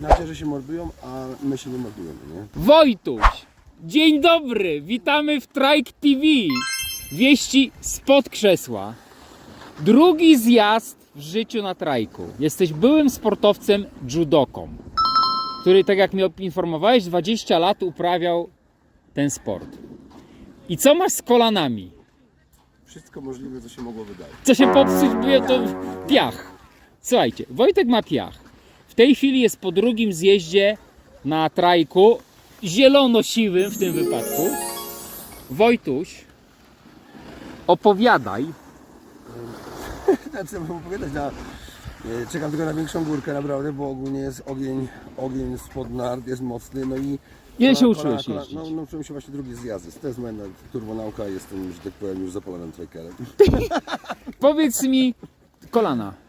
Narciarze się mordują, a my się nie mordujemy, nie? Wojtuś! Dzień dobry! Witamy w Trike TV! Wieści spod krzesła. Drugi zjazd w życiu na trajku. Jesteś byłym sportowcem judoką, który, tak jak mnie informowałeś, 20 lat uprawiał ten sport. I co masz z kolanami? Wszystko możliwe, co się mogło wydarzyć. Co się popsuć, to piach. Słuchajcie, Wojtek ma piach. W tej chwili jest po drugim zjeździe na trajku, zielono-siwym w tym wypadku. Wojtuś, opowiadaj, Tak, co mam powiedzieć, na... e, Czekam tylko na większą górkę naprawdę, bo ogólnie jest ogień, ogień spod nart, jest mocny, no i... Ile się kolana- uczyłeś kolana- jeździć? No, nauczyłem się właśnie drugi zjazd. To jest moja turbonauka, jestem, że tak powiem, już zapalonym trajkerem. powiedz mi kolana.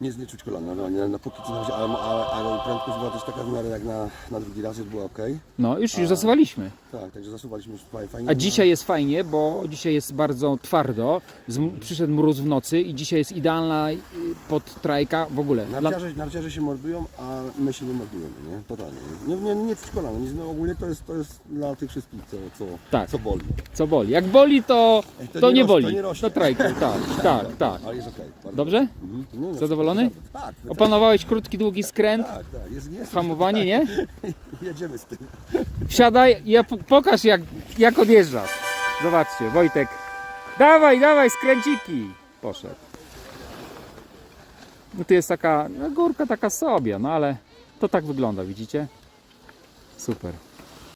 Nie, nie czuć kolana, no, nie, na póki co, na razie, ale, ale, ale prędkość była też taka w miarę jak na, na drugi raz, już była ok. No, już, już zasuwaliśmy. Tak, także zasuwaliśmy już fajnie. fajnie A dzisiaj jest fajnie, bo dzisiaj jest bardzo twardo. Z, przyszedł mróz w nocy i dzisiaj jest idealna y, pod trajka w ogóle. Narciarze, narciarze się mordują, a my się nie mordujemy, nie? Totalnie. Nie, nie, nie czuć kolana, nic, no, ogólnie to jest, to jest dla tych wszystkich, co, co, Tak. co boli. co boli? Jak boli, to, to, nie, nie rośnie, boli. to nie rośnie. To trajku, tak, tak, tak. Ale jest bardzo Dobrze? Mhm. No, no, Zadowolony? Tak, tak, tak, Opanowałeś krótki, długi skręt, tak, tak, jest, jest. hamowanie, nie? Jedziemy z tym. Wsiadaj i ja po- pokaż jak, jak odjeżdżasz. Zobaczcie, Wojtek. Dawaj, dawaj, skręciki. Poszedł. No tu jest taka no, górka taka sobie, no ale to tak wygląda, widzicie? Super.